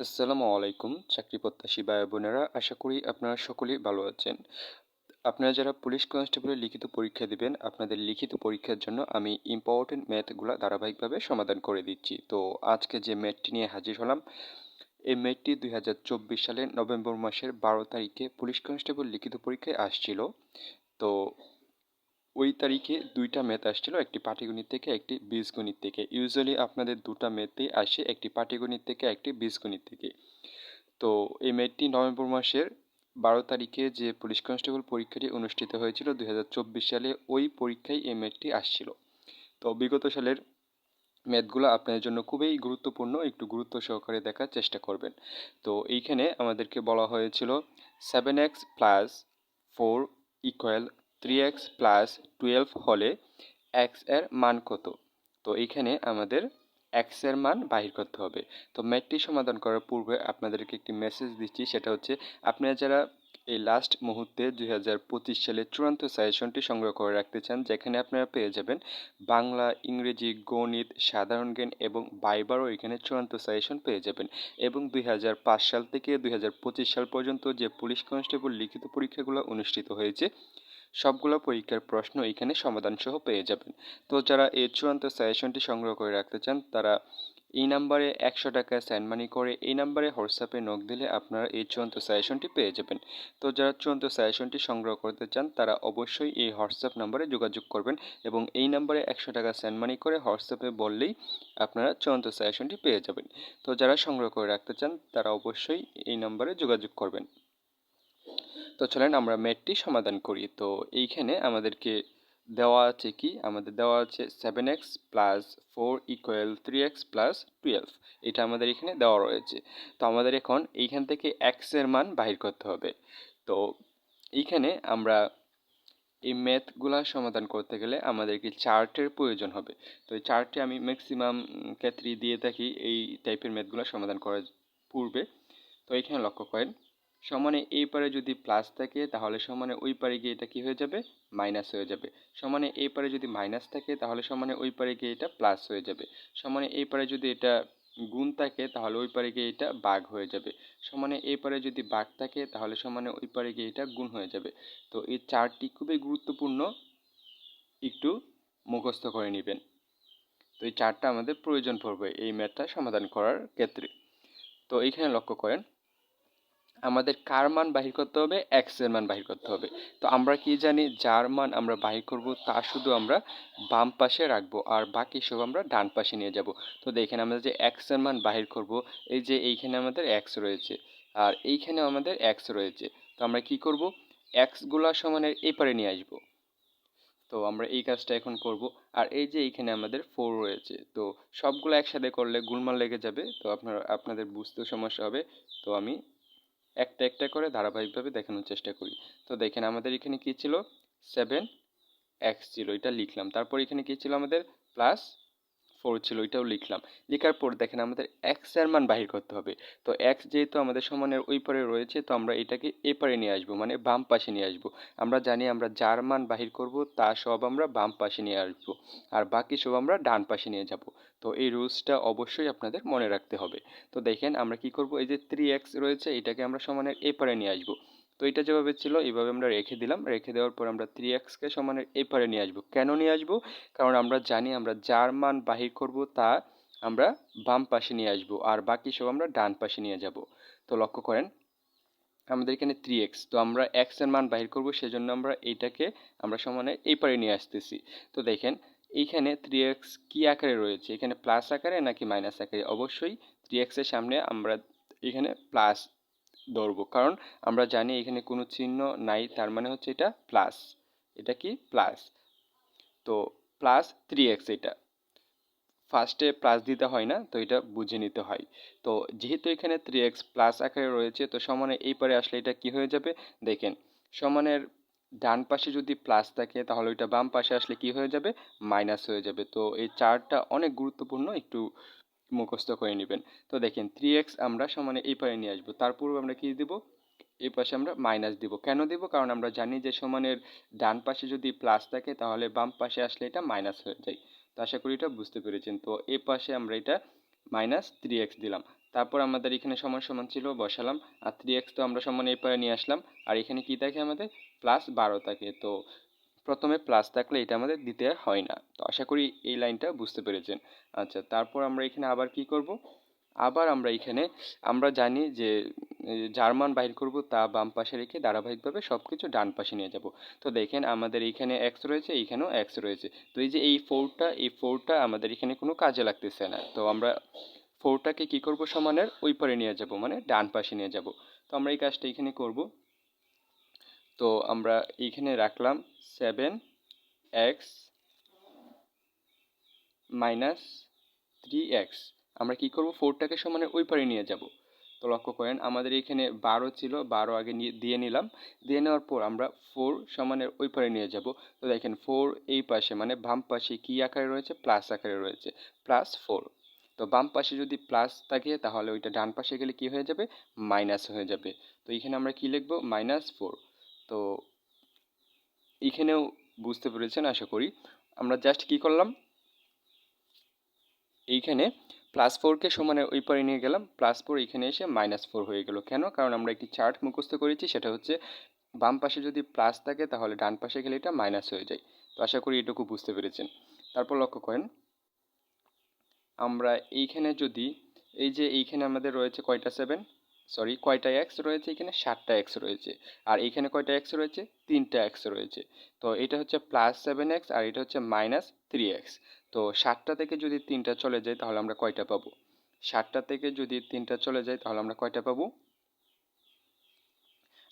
আসসালামু আলাইকুম, চাকরি প্রত্যাশী ভাই বোনেরা। আশা করি আপনারা সকলেই ভালো আছেন। আপনারা যারা পুলিশ কনস্টেবলের লিখিত পরীক্ষা দিবেন, আপনাদের লিখিত পরীক্ষার জন্য আমি ইম্পর্টেন্ট ম্যাথগুলো ধারাবাহিকভাবে সমাধান করে দিচ্ছি। তো আজকে যে ম্যাথটি নিয়ে হাজির হলাম, এই ম্যাথটি দুই হাজার চব্বিশ সালের নভেম্বর মাসের বারো তারিখে পুলিশ কনস্টেবল লিখিত পরীক্ষায় আসছিল। তো ওই তারিখে দুইটা ম্যাথ আসছিল, একটি পাটিগণিত থেকে, একটি বীজগণিত থেকে। ইউজুয়ালি আপনাদের দুটা ম্যাথেই আসে একটি পাটিগণিত থেকে, একটি বীজগণিত থেকে। তো এই ম্যাথটি নভেম্বর মাসের বারো তারিখে যে পুলিশ কনস্টেবল পরীক্ষাটি অনুষ্ঠিত হয়েছিল দু হাজার চব্বিশ সালে, ওই পরীক্ষায় এই ম্যাথটি আসছিল। তো বিগত সালের ম্যাথগুলো আপনাদের জন্য খুবই গুরুত্বপূর্ণ, একটু গুরুত্ব সহকারে দেখার চেষ্টা করবেন। তো এইখানে আমাদেরকে বলা হয়েছিল seven x plus four equal three x plus twelve হলে এক্সের মান কত? তো এইখানে আমাদের এক্সের মান বাহির করতে হবে। তো ম্যাথটি সমাধান করার পূর্বে আপনাদেরকে একটি মেসেজ দিচ্ছি, সেটা হচ্ছে আপনারা যারা এই লাস্ট মুহূর্তে দুই হাজার পঁচিশ সালে চূড়ান্ত সাজেশনটি সংগ্রহ করে রাখতে চান, যেখানে আপনারা পেয়ে যাবেন বাংলা, ইংরেজি, গণিত, সাধারণ জ্ঞান এবং বাইবারও এখানে চূড়ান্ত সাজেশন পেয়ে যাবেন। এবং দুই হাজার পাঁচ সাল থেকে দুই হাজার পঁচিশ সাল পর্যন্ত যে পুলিশ কনস্টেবল লিখিত পরীক্ষাগুলো অনুষ্ঠিত হয়েছে সবগুলো পরীক্ষার প্রশ্ন এখানে সমাধান সহ পেয়ে যাবেন। তো যারা এই চূড়ান্ত সাজেশনটি সংগ্রহ করে রাখতে চান, তারা এই নাম্বারে একশো টাকা সেন্ড মানি করে এই নাম্বারে হোয়াটসঅ্যাপে নক দিলে আপনারা এই চূড়ান্ত সাজেশনটি পেয়ে যাবেন। তো যারা চূড়ান্ত সাজেশনটি সংগ্রহ করতে চান, তারা অবশ্যই এই হোয়াটসঅ্যাপ নাম্বারে যোগাযোগ করবেন এবং এই নাম্বারে একশো টাকা সেন্ড মানি করে হোয়াটসঅ্যাপে বললেই আপনারা চূড়ান্ত সাজেশনটি পেয়ে যাবেন। তো যারা সংগ্রহ করে রাখতে চান, তারা অবশ্যই এই নাম্বারে যোগাযোগ করবেন। তো চলেন আমরা ম্যাথটি সমাধান করি। তো এইখানে আমাদেরকে দেওয়া আছে কি? আমাদের দেওয়া আছে seven x plus four equal three x plus twelve এটা আমাদের এখানে দেওয়া রয়েছে। তো আমাদের এখন এইখান থেকে এক্সের মান বাহির করতে হবে। তো এইখানে আমরা এই ম্যাথগুলা সমাধান করতে গেলে আমাদেরকে চার্টের প্রয়োজন হবে। তো এই চার্টে আমি ম্যাক্সিমাম ক্ষেত্রেই দিয়ে থাকি এই টাইপের ম্যাথগুলো সমাধান করার পূর্বে। তো এখানে লক্ষ্য করেন সমানে এই পারে যদি প্লাস থাকে, তাহলে সমানে ওই পারে গিয়ে এটা কি হয়ে যাবে? মাইনাস হয়ে যাবে। সমানে এই পারে যদি মাইনাস থাকে, তাহলে সমানে ওই পারে গিয়ে এটা প্লাস হয়ে যাবে। সমানে এই পারে যদি এটা গুণ থাকে, তাহলে ওই পারে গিয়ে এটা বাঘ হয়ে যাবে। সমানে এই পারে যদি বাঘ থাকে, তাহলে সমানে ওই পারে গিয়ে এটা গুণ হয়ে যাবে। তো এই চারটি খুবই গুরুত্বপূর্ণ একটু মুখস্থ করে নেবেন। তো এই চারটা আমাদের প্রয়োজন পড়বে এই ম্যাথটা সমাধান করার ক্ষেত্রে। তো এইখানে লক্ষ্য করেন আমাদের কার মান বাহির করতে হবে? এক্সের মান বাহির করতে হবে। তো আমরা কি জানি? যার মান আমরা বাহির করব, তা শুধু আমরা বাম পাশে রাখব আর বাকি সব আমরা ডান পাশে নিয়ে যাব। তো দেখেন আমরা যে এক্সের মান বাহির করব, এই যে এইখানে আমাদের এক্স রয়েছে আর এইখানে আমাদের এক্স রয়েছে। তো আমরা কি করব? এক্সগুলা সমানের এই পারে নিয়ে আসব। তো আমরা এই কাজটা এখন করব আর এই যে এইখানে আমাদের ফোর রয়েছে। তো সবগুলো একসাথে করলে গুলমাল লেগে যাবে। তো আপনার, আপনাদের বুঝতেও সমস্যা হবে। তো আমি একটা একটা করে ধারাবাহিকভাবে দেখানোর চেষ্টা করি। তো দেখেন আমাদের এখানে কী ছিল? সেভেন এক্স ছিল, এটা লিখলাম। তারপর এখানে কী ছিল আমাদের? প্লাস ফোর ছিল এটাও লিখলাম। লেখার পর দেখেন আমাদের এক্সের মান বাহির করতে হবে। তো এক্স যেহেতু আমাদের সমানের ওই পারে রয়েছে, তো আমরা এটাকে এ পারে নিয়ে আসব মানে বাম পাশে নিয়ে আসব। আমরা জানি আমরা যার মান বাহির করব, তা সব আমরা বাম পাশে নিয়ে আসব, আর বাকি সব আমরা ডান পাশে নিয়ে যাব। তো এই রুলসটা অবশ্যই আপনাদের মনে রাখতে হবে। তো দেখেন আমরা কি করব, এই যে থ্রি এক্স রয়েছে, এটাকে আমরা সমানের এ পারে নিয়ে আসব। তো এটা যেভাবে ছিল, এইভাবে আমরা রেখে দিলাম। রেখে দেওয়ার পর আমরা থ্রি এক্সকে সমানের এপারে নিয়ে আসব। কেন নিয়ে আসব? কারণ আমরা জানি আমরা যার মান বাহির করব তা আমরা বাম পাশে নিয়ে আসব আর বাকি সব আমরা ডান পাশে নিয়ে যাব। তো লক্ষ্য করেন, আমাদের এখানে থ্রি এক্স তো আমরা এক্সের মান বাহির করব, সেজন্য আমরা এইটাকে আমরা সমানে এই পারে নিয়ে আসতেছি। তো দেখেন, এইখানে থ্রি এক্স কী আকারে রয়েছে? এখানে প্লাস আকারে নাকি মাইনাস আকারে? অবশ্যই থ্রি এক্সের সামনে আমরা এখানে প্লাস ধরবো কারণ আমরা জানি এখানে কোনো চিহ্ন নাই, তার মানে হচ্ছে এটা প্লাস এটা কি? প্লাস তো প্লাস থ্রি এক্স এটা। ফার্স্টে প্লাস দিতে হয় না, তো এটা বুঝে নিতে হয়। তো যেহেতু এখানে থ্রি এক্স প্লাস আকারে রয়েছে, তো সমানে এই পারে আসলে এটা কি হয়ে যাবে? দেখেন, সমানের ডান পাশে যদি প্লাস থাকে, তাহলে ওইটা বাম পাশে আসলে কি হয়ে যাবে? মাইনাস হয়ে যাবে। তো এই চারটা অনেক গুরুত্বপূর্ণ, একটু মুখস্থ করে নেবেন। তো দেখেন থ্রি এক্স আমরা সমানে এই পারে নিয়ে আসব। তারপর আমরা কি দেব? এই পাশে আমরা মাইনাস দিব। কেন দেব? কারণ আমরা জানি যে সমানের ডান পাশে যদি প্লাস থাকে, তাহলে বাম পাশে আসলে এটা মাইনাস হয়ে যায়। তো আশা করি এটা বুঝতে পেরেছেন। তো এ পাশে আমরা এটা মাইনাস থ্রি এক্স দিলাম। তারপর আমাদের এখানে সমান সমান ছিল, বসালাম। আর থ্রি এক্স তো আমরা সমান এই পারে নিয়ে আসলাম। আর এখানে কি থাকে আমাদের? প্লাস বারো থাকে। তো প্রথমে প্লাস থাকলে এটা আমাদের দিতে হয় না। তো আশা করি এই লাইনটা বুঝতে পেরেছেন। আচ্ছা তারপর আমরা এখানে আবার কি করব? আবার আমরা এখানে, আমরা জানি যে যার মান বাহির করব তা বাম পাশে রেখে ধারাবাহিকভাবে সব কিছু ডান পাশে নিয়ে যাব। তো দেখেন আমাদের এইখানে এক্স রয়েছে এইখানেও এক্স রয়েছে। তো এই যে এই ফোরটা এই ফোরটা আমাদের এখানে কোনো কাজে লাগতেছে না। তো আমরা ফোরটাকে কি করব সমানের? ওই পারে নিয়ে যাব মানে ডান পাশে নিয়ে যাব। তো আমরা এই কাজটা এখানে করব। তো আমরা এইখানে রাখলাম seven x minus three x আমরা কি করব? ফোরটাকে সমানে ওই পারে নিয়ে যাব। তো লক্ষ্য করেন, আমাদের এখানে বারো ছিল, বারো আগে দিয়ে নিলাম। দিয়ে নেওয়ার পর আমরা ফোর সমানের ওই পারে নিয়ে যাব। তো দেখেন ফোর এই পাশে মানে বাম পাশে কী আকারে রয়েছে? প্লাস আকারে রয়েছে। প্লাস ফোর তো বাম পাশে যদি প্লাস থাকে, তাহলে ওইটা ডান পাশে গেলে কি হয়ে যাবে? মাইনাস হয়ে যাবে। তো এখানে আমরা কি লিখব? মাইনাস ফোর তো এখানেও বুঝতে পেরেছেন, আশা করি। আমরা জাস্ট কি করলাম? এইখানে প্লাস ফোরকে সমানে ওই পারে নিয়ে গেলাম। প্লাস ফোর এখানে এসে মাইনাস ফোর হয়ে গেল। কেন? কারণ আমরা একটি চার্ট মুখস্থ করেছি, সেটা হচ্ছে বাম পাশে যদি প্লাস থাকে, তাহলে ডান পাশে গেলে এটা মাইনাস হয়ে যায়। তো আশা করি এটুকু বুঝতে পেরেছেন। তারপর লক্ষ্য করেন, আমরা এইখানে যদি, এই যে এইখানে আমাদের রয়েছে কয়টা? সেভেন সরি কয়টা এক্স রয়েছে এখানে? সাতটা এক্স রয়েছে। আর এখানে কয়টা এক্স রয়েছে? তিনটা এক্স রয়েছে। তো এটা হচ্ছে প্লাস সেভেন এক্স আর এটা হচ্ছে মাইনাস থ্রি এক্স তো সাতটা থেকে যদি তিনটা চলে যায়, তাহলে আমরা কয়টা পাবো? সাতটা থেকে যদি তিনটা চলে যায়, তাহলে আমরা কয়টা পাবো?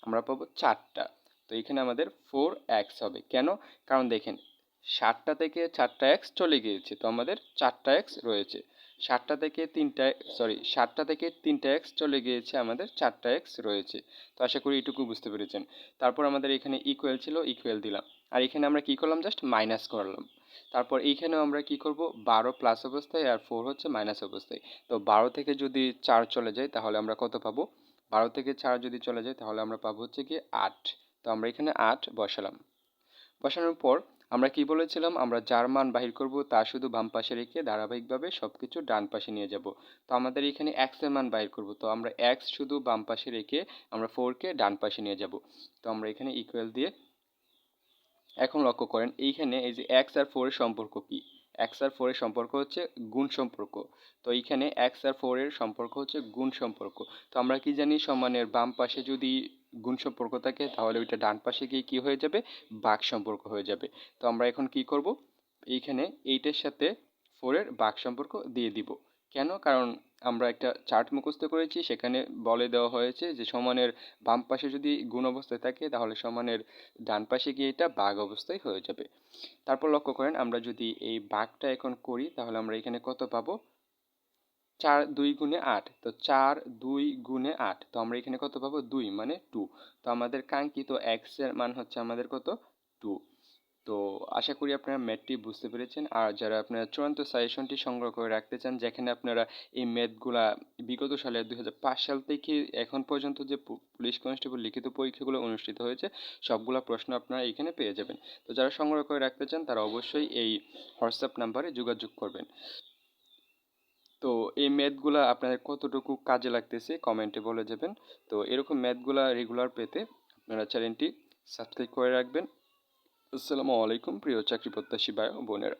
আমরা পাবো চারটা। তো এখানে আমাদের ফোর এক্স হবে। কেন? কারণ দেখেন, সাতটা থেকে চারটা এক্স চলে গিয়েছে। তো আমাদের চারটা এক্স রয়েছে। সাতটা থেকে তিনটা সরি সাতটা থেকে তিনটা এক্স চলে গিয়েছে, আমাদের চারটা এক্স রয়েছে। তো আশা করি এটুকু বুঝতে পেরেছেন। তারপর আমাদের এখানে ইকুয়াল ছিল ইকুয়াল দিলাম। আর এখানে আমরা কি করলাম জাস্ট মাইনাস করলাম। তারপর এইখানেও আমরা কি করব? বারো প্লাস অবস্থায় আর ফোর হচ্ছে মাইনাস অবস্থায়। তো বারো থেকে যদি চার চলে যায়, তাহলে আমরা কত পাবো? বারো থেকে চার যদি চলে যায়, তাহলে আমরা পাবো হচ্ছে কি আট। তো আমরা এখানে আট বসালাম। বসানোর পর আমরা কি বলেছিলাম? আমরা যার মান বাহির করব, তা শুধু বাম পাশে রেখে ধারাবাহিকভাবে সব কিছু ডান পাশে নিয়ে যাব। তো আমাদের এখানে এক্সের মান বাহির করব। তো আমরা এক্স শুধু বাম পাশে রেখে আমরা ফোরকে ডান পাশে নিয়ে যাব। তো আমরা এখানে ইকুয়াল দিয়ে এখন লক্ষ্য করেন, এইখানে এই যে এক্স আর ফোরের সম্পর্ক কি? এক্স আর ফোরের সম্পর্ক হচ্ছে গুণ সম্পর্ক। তো এইখানে এক্স আর ফোরের সম্পর্ক হচ্ছে গুণ সম্পর্ক। তো আমরা কি জানি? সমানের বাম পাশে যদি গুণ সম্পর্ক থাকে, তাহলে ওইটা ডান পাশে গিয়ে কি হয়ে যাবে? বাঘ সম্পর্ক হয়ে যাবে। তো আমরা এখন কি করব? এইখানে এইটার সাথে ফোরের বাঘ সম্পর্ক দিয়ে দিব। কেন? কারণ আমরা একটা চার্ট মুখস্থ করেছি, সেখানে বলে দেওয়া হয়েছে যে সমানের বাম পাশে যদি গুণ অবস্থায় থাকে, তাহলে সমানের ডান পাশে গিয়ে এটা বাঘ অবস্থায় হয়ে যাবে। তারপর লক্ষ্য করেন, আমরা যদি এই বাঘটা এখন করি, তাহলে আমরা এখানে কত পাবো? চার দুই গুণে আট, তো চার দুই গুণে আট, তো আমরা এখানে কত পাবো? দুই মানে টু। তো আমাদের কাঙ্ক্ষিত এক্সের মান হচ্ছে আমাদের কত? টু। তো আশা করি আপনারা ম্যাথটি বুঝতে পেরেছেন। আর যারা আপনারা চূড়ান্ত সাজেশনটি সংগ্রহ করে রাখতে চান, যেখানে আপনারা এই ম্যাথগুলা বিগত সালে দুই হাজার পাঁচ সাল থেকে এখন পর্যন্ত যে পুলিশ কনস্টেবল লিখিত পরীক্ষাগুলো অনুষ্ঠিত হয়েছে, সবগুলো প্রশ্ন আপনারা এখানে পেয়ে যাবেন। তো যারা সংগ্রহ করে রাখতে চান, তারা অবশ্যই এই হোয়াটসঅ্যাপ নাম্বারে যোগাযোগ করবেন। তো এই ম্যাথগুলো আপনাদের কতটুকু কাজে লাগতেছে কমেন্টে বলে যাবেন। তো এরকম ম্যাথগুলো রেগুলার পেতে আপনারা চ্যানেলটি সাবস্ক্রাইব করে রাখবেন। আসসালামু আলাইকুম, প্রিয় চাকরি প্রত্যাশী ভাই বোনেরা।